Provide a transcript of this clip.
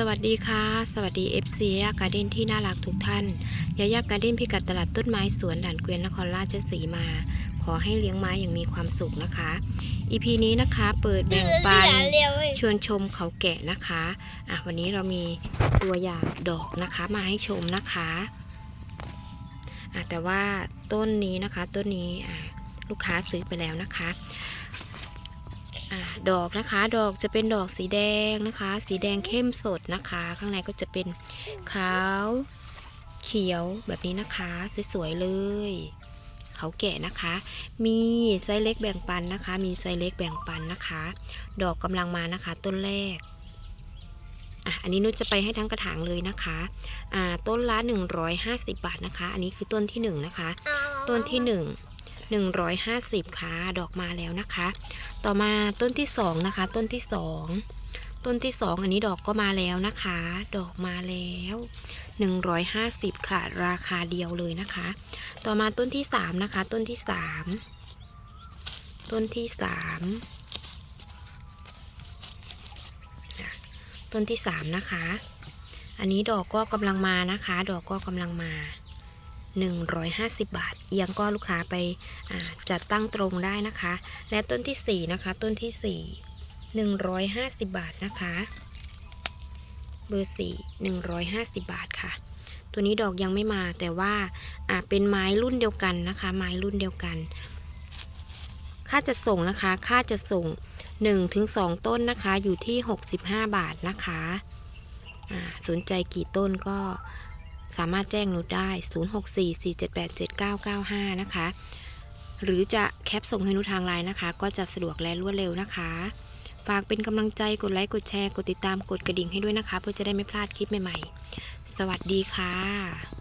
สวัสดีค่ะ สวัสดี FC ยาการ์เด้นที่น่ารักทุกท่านยายาการ์เด้นพิกัดตลาดต้นไม้สวนด่านเกวียนนครราชสีมา ขอให้เลี้ยงไม้อย่างมีความสุขนะคะ EP นี้นะคะเปิดแบ่งปันเชวนชมเขาแกะนะคะอะวันนี้เรามีตัวอย่างดอกนะคะมาให้ชมนะคะอะแต่ว่าต้นนี้นะคะต้นนี้อะลูกค้าซื้อไปแล้วนะคะ ดอกนะคะ ดอกจะเป็นดอกสีแดงนะคะ สีแดงเข้มสดนะคะ ข้างในก็จะเป็นขาวเขียวแบบนี้นะคะ สวยๆเลยเขาแกะนะคะ มีไซส์เล็กแบ่งปันนะคะ มีไซส์เล็กแบ่งปันนะคะ ดอกกำลังมานะคะ ต้นแรกอะอันนี้นุชจะไปให้ทั้งกระถางเลยนะคะอ่าต้นละ150 บาทนะคะ อันนี้คือต้นที่1นะคะ ต้นที่1 150 ค่ะ ดอกมาแล้วนะคะ ต่อมาต้นที่ 2 นะคะ ต้นที่ 2 ต้นที่ 2 อันนี้ดอกก็มาแล้วนะคะ ดอกมาแล้ว 150 ค่ะ ราคาเดียวเลยนะคะ ต่อมาต้นที่ 3 นะคะ ต้นที่ 3 ต้นที่ 3 ต้นที่สามนะคะ อันนี้ดอกก็กำลังมานะคะ ดอกก็กำลังมา 150 บาท เอียงก็ลูกค้าไปจัดตั้งตรงได้นะคะ และต้นที่สี่นะคะ ต้นที่สี่150 บาทนะคะ เบอร์สี่150 บาทค่ะ ตัวนี้ดอกยังไม่มาแต่ว่าเป็นไม้รุ่นเดียวกันนะคะ ไม้รุ่นเดียวกัน ค่าจะส่งนะคะ ค่าจะส่ง1ถึง2ต้นนะคะ อยู่ที่ 65 บาทนะคะสนใจกี่ต้นก็ สามารถแจ้งหนูได้ 0644787995 นะคะ หรือจะแคปส่งให้หนูทางไลน์นะคะ ก็จะสะดวกและรวดเร็วนะคะ ฝากเป็นกำลังใจกดไลค์ กดแชร์ กดติดตาม กดกระดิ่งให้ด้วยนะคะ เพื่อจะได้ไม่พลาดคลิปใหม่ๆ สวัสดีค่ะ